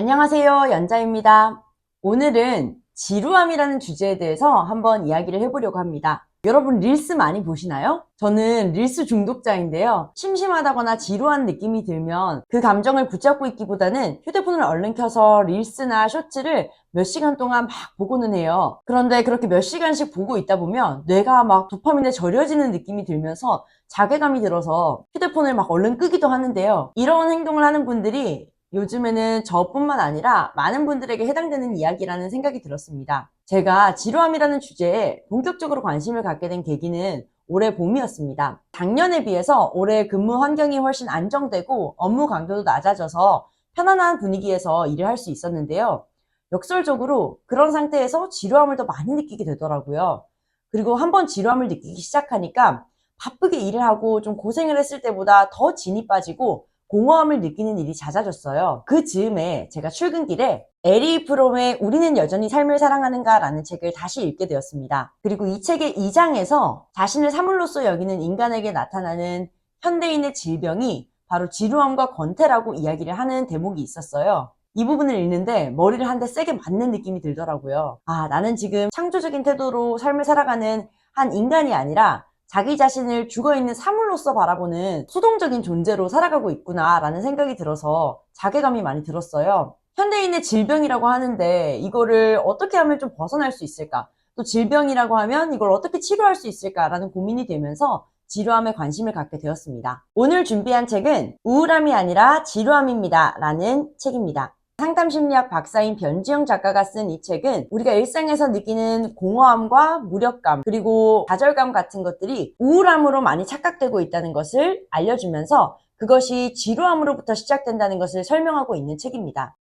안녕하세요. 연자입니다. 오늘은 지루함이라는 주제에 대해서 한번 이야기를 해보려고 합니다. 여러분 릴스 많이 보시나요? 저는 릴스 중독자인데요. 심심하다거나 지루한 느낌이 들면 그 감정을 붙잡고 있기보다는 휴대폰을 얼른 켜서 릴스나 쇼츠를 몇 시간 동안 막 보고는 해요. 그런데 그렇게 몇 시간씩 보고 있다 보면 뇌가 막 도파민에 절여지는 느낌이 들면서 자괴감이 들어서 휴대폰을 막 얼른 끄기도 하는데요. 이런 행동을 하는 분들이 요즘에는 저뿐만 아니라 많은 분들에게 해당되는 이야기라는 생각이 들었습니다. 제가 지루함이라는 주제에 본격적으로 관심을 갖게 된 계기는 올해 봄이었습니다. 작년에 비해서 올해 근무 환경이 훨씬 안정되고 업무 강도도 낮아져서 편안한 분위기에서 일을 할 수 있었는데요. 역설적으로 그런 상태에서 지루함을 더 많이 느끼게 되더라고요. 그리고 한번 지루함을 느끼기 시작하니까 바쁘게 일을 하고 좀 고생을 했을 때보다 더 진이 빠지고 공허함을 느끼는 일이 잦아졌어요. 그 즈음에 제가 출근길에 에리 프롬의 우리는 여전히 삶을 사랑하는가 라는 책을 다시 읽게 되었습니다. 그리고 이 책의 2장에서 자신을 사물로서 여기는 인간에게 나타나는 현대인의 질병이 바로 지루함과 권태라고 이야기를 하는 대목이 있었어요. 이 부분을 읽는데 머리를 한 대 세게 맞는 느낌이 들더라고요. 아, 나는 지금 창조적인 태도로 삶을 살아가는 한 인간이 아니라 자기 자신을 죽어있는 사물로서 바라보는 수동적인 존재로 살아가고 있구나라는 생각이 들어서 자괴감이 많이 들었어요. 현대인의 질병이라고 하는데 이거를 어떻게 하면 좀 벗어날 수 있을까? 또 질병이라고 하면 이걸 어떻게 치료할 수 있을까라는 고민이 되면서 지루함에 관심을 갖게 되었습니다. 오늘 준비한 책은 우울함이 아니라 지루함입니다. 라는 책입니다. 상담 심리학 박사인 변지영 작가가 쓴 이 책은 우리가 일상에서 느끼는 공허함과 무력감 그리고 좌절감 같은 것들이 우울함으로 많이 착각되고 있다는 것을 알려주면서 그것이 지루함으로부터 시작된다는 것을 설명하고 있는 책입니다.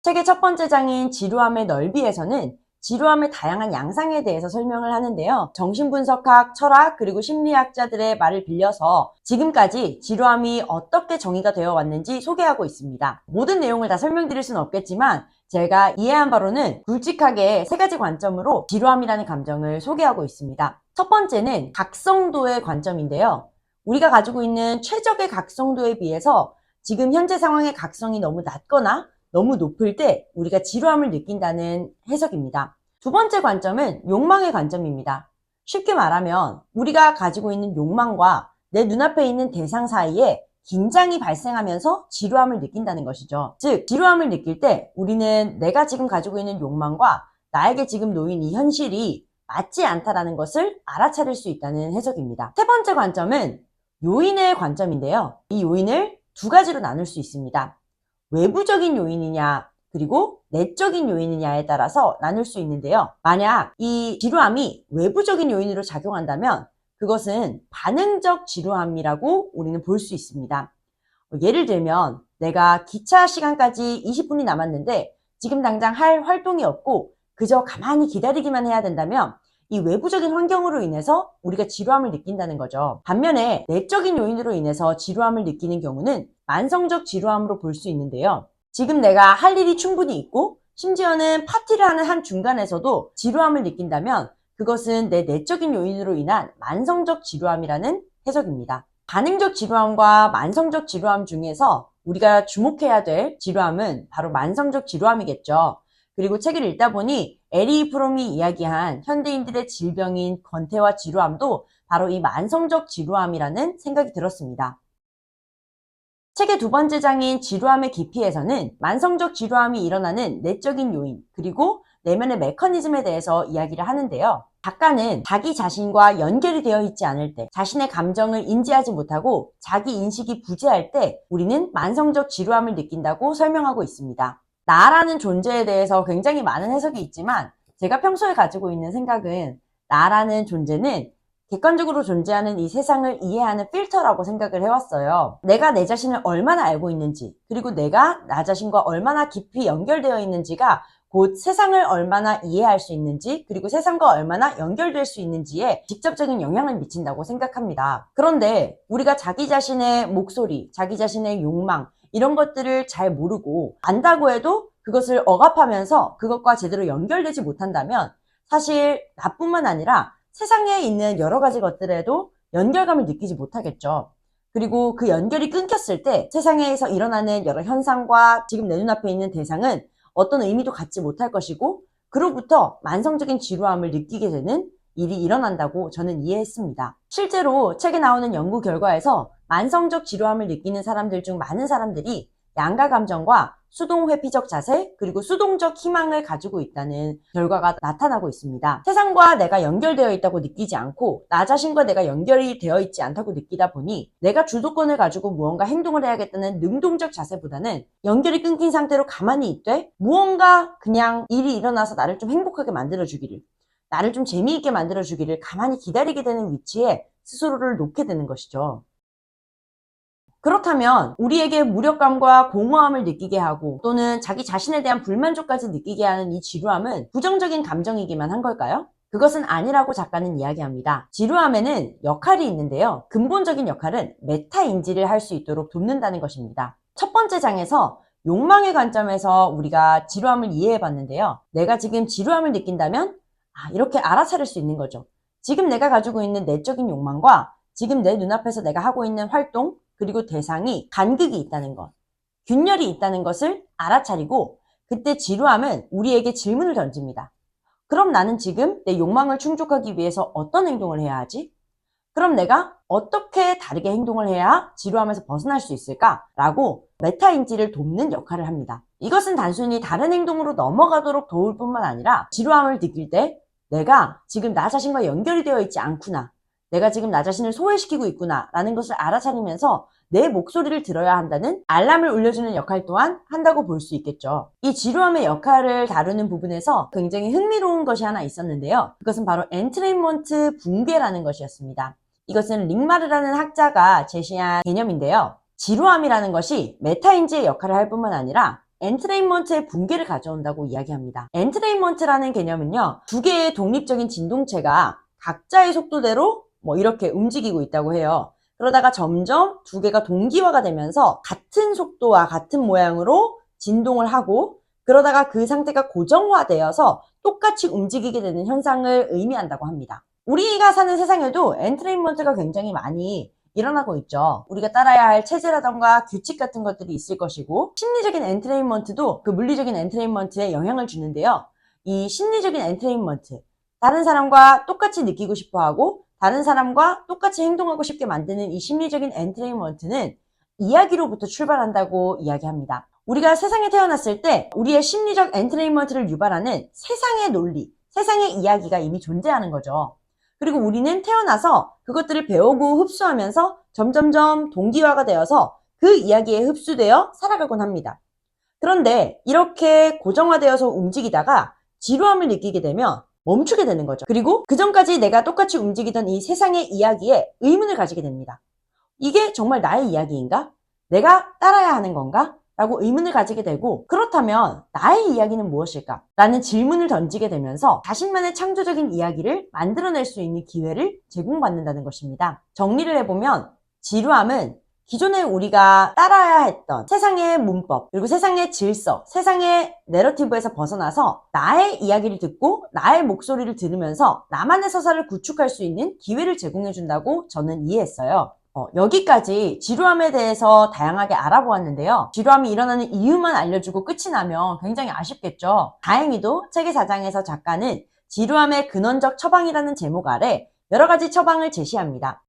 책의 첫 번째 장인 지루함의 넓이에서는 지루함의 다양한 양상에 대해서 설명을 하는데요. 정신분석학, 철학, 그리고 심리학자들의 말을 빌려서 지금까지 지루함이 어떻게 정의가 되어 왔는지 소개하고 있습니다. 모든 내용을 다 설명드릴 수는 없겠지만 제가 이해한 바로는 굵직하게 세 가지 관점으로 지루함이라는 감정을 소개하고 있습니다. 첫 번째는 각성도의 관점인데요. 우리가 가지고 있는 최적의 각성도에 비해서 지금 현재 상황의 각성이 너무 낮거나 너무 높을 때 우리가 지루함을 느낀다는 해석입니다. 두 번째 관점은 욕망의 관점입니다. 쉽게 말하면 우리가 가지고 있는 욕망과 내 눈앞에 있는 대상 사이에 긴장이 발생하면서 지루함을 느낀다는 것이죠. 즉, 지루함을 느낄 때 우리는 내가 지금 가지고 있는 욕망과 나에게 지금 놓인 이 현실이 맞지 않다라는 것을 알아차릴 수 있다는 해석입니다. 세 번째 관점은 요인의 관점인데요. 이 요인을 두 가지로 나눌 수 있습니다. 외부적인 요인이냐 그리고 내적인 요인이냐에 따라서 나눌 수 있는데요. 만약 이 지루함이 외부적인 요인으로 작용한다면 그것은 반응적 지루함이라고 우리는 볼 수 있습니다. 예를 들면 내가 기차 시간까지 20분이 남았는데 지금 당장 할 활동이 없고 그저 가만히 기다리기만 해야 된다면 이 외부적인 환경으로 인해서 우리가 지루함을 느낀다는 거죠. 반면에 내적인 요인으로 인해서 지루함을 느끼는 경우는 만성적 지루함으로 볼 수 있는데요. 지금 내가 할 일이 충분히 있고 심지어는 파티를 하는 한 중간에서도 지루함을 느낀다면 그것은 내 내적인 요인으로 인한 만성적 지루함이라는 해석입니다. 반응적 지루함과 만성적 지루함 중에서 우리가 주목해야 될 지루함은 바로 만성적 지루함이겠죠. 그리고 책을 읽다 보니 에리 프롬이 이야기한 현대인들의 질병인 권태와 지루함도 바로 이 만성적 지루함이라는 생각이 들었습니다. 책의 두 번째 장인 지루함의 깊이에서는 만성적 지루함이 일어나는 내적인 요인 그리고 내면의 메커니즘에 대해서 이야기를 하는데요. 작가는 자기 자신과 연결이 되어 있지 않을 때, 자신의 감정을 인지하지 못하고 자기 인식이 부재할 때 우리는 만성적 지루함을 느낀다고 설명하고 있습니다. 나라는 존재에 대해서 굉장히 많은 해석이 있지만 제가 평소에 가지고 있는 생각은 나라는 존재는 객관적으로 존재하는 이 세상을 이해하는 필터라고 생각을 해왔어요. 내가 내 자신을 얼마나 알고 있는지, 그리고 내가 나 자신과 얼마나 깊이 연결되어 있는지가 곧 세상을 얼마나 이해할 수 있는지, 그리고 세상과 얼마나 연결될 수 있는지에 직접적인 영향을 미친다고 생각합니다. 그런데 우리가 자기 자신의 목소리, 자기 자신의 욕망, 이런 것들을 잘 모르고 안다고 해도 그것을 억압하면서 그것과 제대로 연결되지 못한다면 사실 나뿐만 아니라 세상에 있는 여러 가지 것들에도 연결감을 느끼지 못하겠죠. 그리고 그 연결이 끊겼을 때 세상에서 일어나는 여러 현상과 지금 내 눈앞에 있는 대상은 어떤 의미도 갖지 못할 것이고 그로부터 만성적인 지루함을 느끼게 되는 일이 일어난다고 저는 이해했습니다. 실제로 책에 나오는 연구 결과에서 만성적 지루함을 느끼는 사람들 중 많은 사람들이 양가 감정과 수동 회피적 자세 그리고 수동적 희망을 가지고 있다는 결과가 나타나고 있습니다. 세상과 내가 연결되어 있다고 느끼지 않고 나 자신과 내가 연결이 되어 있지 않다고 느끼다 보니 내가 주도권을 가지고 무언가 행동을 해야겠다는 능동적 자세보다는 연결이 끊긴 상태로 가만히 있되 무언가 그냥 일이 일어나서 나를 좀 행복하게 만들어 주기를 나를 좀 재미있게 만들어 주기를 가만히 기다리게 되는 위치에 스스로를 놓게 되는 것이죠. 그렇다면 우리에게 무력감과 공허함을 느끼게 하고 또는 자기 자신에 대한 불만족까지 느끼게 하는 이 지루함은 부정적인 감정이기만 한 걸까요? 그것은 아니라고 작가는 이야기합니다. 지루함에는 역할이 있는데요. 근본적인 역할은 메타 인지를 할 수 있도록 돕는다는 것입니다. 첫 번째 장에서 욕망의 관점에서 우리가 지루함을 이해해 봤는데요. 내가 지금 지루함을 느낀다면 아, 이렇게 알아차릴 수 있는 거죠. 지금 내가 가지고 있는 내적인 욕망과 지금 내 눈앞에서 내가 하고 있는 활동, 그리고 대상이 간극이 있다는 것, 균열이 있다는 것을 알아차리고 그때 지루함은 우리에게 질문을 던집니다. 그럼 나는 지금 내 욕망을 충족하기 위해서 어떤 행동을 해야 하지? 그럼 내가 어떻게 다르게 행동을 해야 지루함에서 벗어날 수 있을까? 라고 메타인지를 돕는 역할을 합니다. 이것은 단순히 다른 행동으로 넘어가도록 도울 뿐만 아니라 지루함을 느낄 때 내가 지금 나 자신과 연결이 되어 있지 않구나. 내가 지금 나 자신을 소외시키고 있구나 라는 것을 알아차리면서 내 목소리를 들어야 한다는 알람을 울려주는 역할 또한 한다고 볼 수 있겠죠. 이 지루함의 역할을 다루는 부분에서 굉장히 흥미로운 것이 하나 있었는데요. 그것은 바로 엔트레인먼트 붕괴라는 것이었습니다. 이것은 링마르라는 학자가 제시한 개념인데요. 지루함이라는 것이 메타인지의 역할을 할 뿐만 아니라 엔트레인먼트의 붕괴를 가져온다고 이야기합니다. 엔트레인먼트라는 개념은요, 두 개의 독립적인 진동체가 각자의 속도대로 뭐 이렇게 움직이고 있다고 해요. 그러다가 점점 두 개가 동기화가 되면서 같은 속도와 같은 모양으로 진동을 하고 그러다가 그 상태가 고정화되어서 똑같이 움직이게 되는 현상을 의미한다고 합니다. 우리가 사는 세상에도 엔트레인먼트가 굉장히 많이 일어나고 있죠. 우리가 따라야 할 체제라던가 규칙 같은 것들이 있을 것이고 심리적인 엔트레인먼트도 그 물리적인 엔트레인먼트에 영향을 주는데요. 이 심리적인 엔트레인먼트 다른 사람과 똑같이 느끼고 싶어 하고 다른 사람과 똑같이 행동하고 싶게 만드는 이 심리적인 엔트레인먼트는 이야기로부터 출발한다고 이야기합니다. 우리가 세상에 태어났을 때 우리의 심리적 엔트레인먼트를 유발하는 세상의 논리, 세상의 이야기가 이미 존재하는 거죠. 그리고 우리는 태어나서 그것들을 배우고 흡수하면서 점점점 동기화가 되어서 그 이야기에 흡수되어 살아가곤 합니다. 그런데 이렇게 고정화되어서 움직이다가 지루함을 느끼게 되면 멈추게 되는 거죠. 그리고 그 전까지 내가 똑같이 움직이던 이 세상의 이야기에 의문을 가지게 됩니다. 이게 정말 나의 이야기인가? 내가 따라야 하는 건가? 라고 의문을 가지게 되고 그렇다면 나의 이야기는 무엇일까? 라는 질문을 던지게 되면서 자신만의 창조적인 이야기를 만들어낼 수 있는 기회를 제공받는다는 것입니다. 정리를 해보면 지루함은 기존에 우리가 따라야 했던 세상의 문법, 그리고 세상의 질서, 세상의 내러티브에서 벗어나서 나의 이야기를 듣고 나의 목소리를 들으면서 나만의 서사를 구축할 수 있는 기회를 제공해준다고 저는 이해했어요. 어, 여기까지 지루함에 대해서 다양하게 알아보았는데요. 지루함이 일어나는 이유만 알려주고 끝이 나면 굉장히 아쉽겠죠. 다행히도 책의 4장에서 작가는 지루함의 근원적 처방이라는 제목 아래 여러 가지 처방을 제시합니다.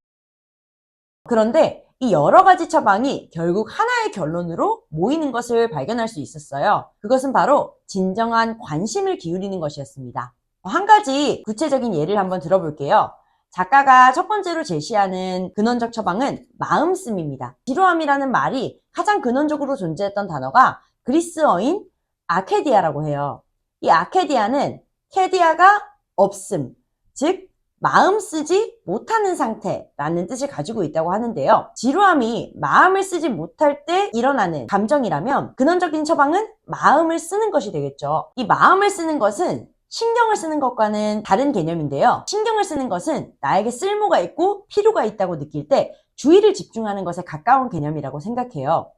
그런데 이 여러 가지 처방이 결국 하나의 결론으로 모이는 것을 발견할 수 있었어요. 그것은 바로 진정한 관심을 기울이는 것이었습니다. 한 가지 구체적인 예를 한번 들어볼게요. 작가가 첫 번째로 제시하는 근원적 처방은 마음씀입니다. 지루함이라는 말이 가장 근원적으로 존재했던 단어가 그리스어인 아케디아라고 해요. 이 아케디아는 케디아가 없음, 즉 마음 쓰지 못하는 상태라는 뜻을 가지고 있다고 하는데요. 지루함이 마음을 쓰지 못할 때 일어나는 감정이라면 근원적인 처방은 마음을 쓰는 것이 되겠죠. 이 마음을 쓰는 것은 신경을 쓰는 것과는 다른 개념인데요. 신경을 쓰는 것은 나에게 쓸모가 있고 필요가 있다고 느낄 때 주의를 집중하는 것에 가까운 개념이라고 생각해요.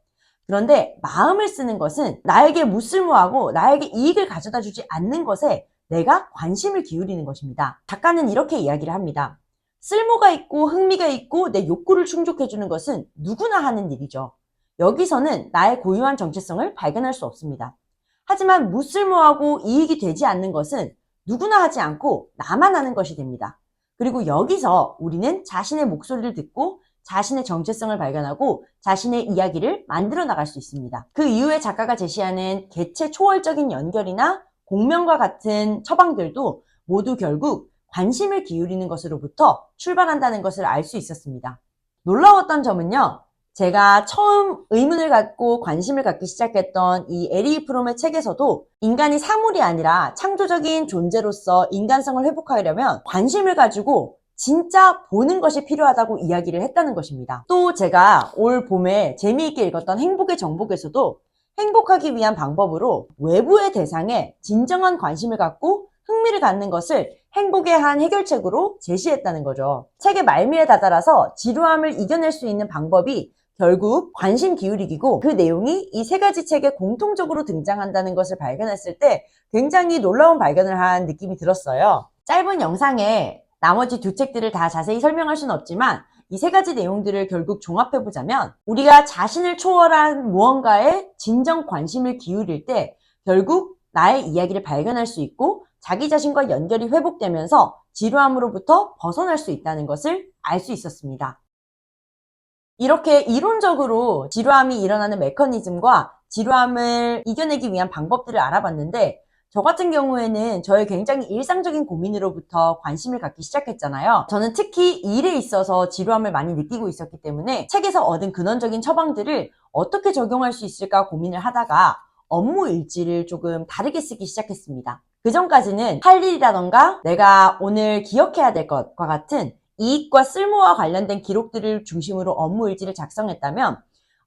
그런데 마음을 쓰는 것은 나에게 무쓸모하고 나에게 이익을 가져다 주지 않는 것에 내가 관심을 기울이는 것입니다. 작가는 이렇게 이야기를 합니다. 쓸모가 있고 흥미가 있고 내 욕구를 충족해주는 것은 누구나 하는 일이죠. 여기서는 나의 고유한 정체성을 발견할 수 없습니다. 하지만 무쓸모하고 이익이 되지 않는 것은 누구나 하지 않고 나만 하는 것이 됩니다. 그리고 여기서 우리는 자신의 목소리를 듣고 자신의 정체성을 발견하고 자신의 이야기를 만들어 나갈 수 있습니다. 그 이후에 작가가 제시하는 개체 초월적인 연결이나 공명과 같은 처방들도 모두 결국 관심을 기울이는 것으로부터 출발한다는 것을 알 수 있었습니다. 놀라웠던 점은요, 제가 처음 의문을 갖고 관심을 갖기 시작했던 이 에리 프롬의 책에서도 인간이 사물이 아니라 창조적인 존재로서 인간성을 회복하려면 관심을 가지고 진짜 보는 것이 필요하다고 이야기를 했다는 것입니다. 또 제가 올 봄에 재미있게 읽었던 행복의 정복에서도 행복하기 위한 방법으로 외부의 대상에 진정한 관심을 갖고 흥미를 갖는 것을 행복의 한 해결책으로 제시했다는 거죠. 책의 말미에 다다라서 지루함을 이겨낼 수 있는 방법이 결국 관심 기울이기고 그 내용이 이 세 가지 책에 공통적으로 등장한다는 것을 발견했을 때 굉장히 놀라운 발견을 한 느낌이 들었어요. 짧은 영상에 나머지 두 책들을 다 자세히 설명할 수는 없지만 이 세 가지 내용들을 결국 종합해 보자면 우리가 자신을 초월한 무언가에 진정 관심을 기울일 때 결국 나의 이야기를 발견할 수 있고 자기 자신과 연결이 회복되면서 지루함으로부터 벗어날 수 있다는 것을 알 수 있었습니다. 이렇게 이론적으로 지루함이 일어나는 메커니즘과 지루함을 이겨내기 위한 방법들을 알아봤는데 저 같은 경우에는 저의 굉장히 일상적인 고민으로부터 관심을 갖기 시작했잖아요. 저는 특히 일에 있어서 지루함을 많이 느끼고 있었기 때문에 책에서 얻은 근원적인 처방들을 어떻게 적용할 수 있을까 고민을 하다가 업무 일지를 조금 다르게 쓰기 시작했습니다. 그 전까지는 할 일이라던가 내가 오늘 기억해야 될 것과 같은 이익과 쓸모와 관련된 기록들을 중심으로 업무 일지를 작성했다면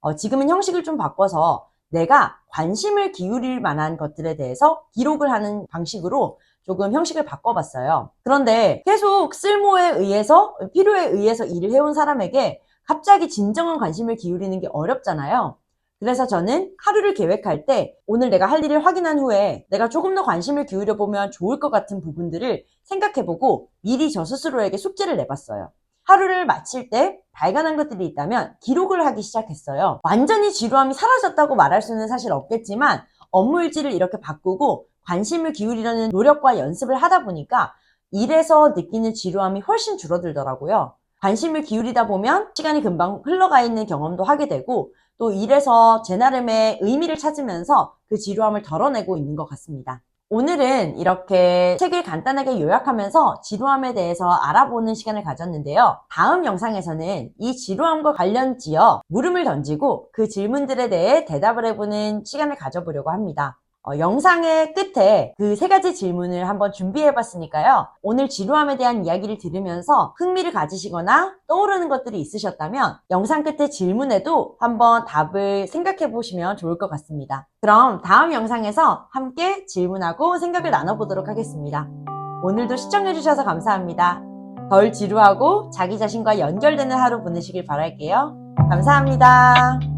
어, 지금은 형식을 좀 바꿔서 내가 관심을 기울일 만한 것들에 대해서 기록을 하는 방식으로 조금 형식을 바꿔봤어요. 그런데 계속 쓸모에 의해서, 필요에 의해서 일을 해온 사람에게 갑자기 진정한 관심을 기울이는 게 어렵잖아요. 그래서 저는 하루를 계획할 때 오늘 내가 할 일을 확인한 후에 내가 조금 더 관심을 기울여 보면 좋을 것 같은 부분들을 생각해보고 미리 저 스스로에게 숙제를 내봤어요. 하루를 마칠 때 발견한 것들이 있다면 기록을 하기 시작했어요. 완전히 지루함이 사라졌다고 말할 수는 사실 없겠지만 업무 일지를 이렇게 바꾸고 관심을 기울이려는 노력과 연습을 하다 보니까 일에서 느끼는 지루함이 훨씬 줄어들더라고요. 관심을 기울이다 보면 시간이 금방 흘러가 있는 경험도 하게 되고 또 일에서 제 나름의 의미를 찾으면서 그 지루함을 덜어내고 있는 것 같습니다. 오늘은 이렇게 책을 간단하게 요약하면서 지루함에 대해서 알아보는 시간을 가졌는데요. 다음 영상에서는 이 지루함과 관련 지어 물음을 던지고 그 질문들에 대해 대답을 해보는 시간을 가져보려고 합니다. 어, 영상의 끝에 그 세 가지 질문을 한번 준비해 봤으니까요. 오늘 지루함에 대한 이야기를 들으면서 흥미를 가지시거나 떠오르는 것들이 있으셨다면 영상 끝에 질문에도 한번 답을 생각해 보시면 좋을 것 같습니다. 그럼 다음 영상에서 함께 질문하고 생각을 나눠보도록 하겠습니다. 오늘도 시청해주셔서 감사합니다. 덜 지루하고 자기 자신과 연결되는 하루 보내시길 바랄게요. 감사합니다.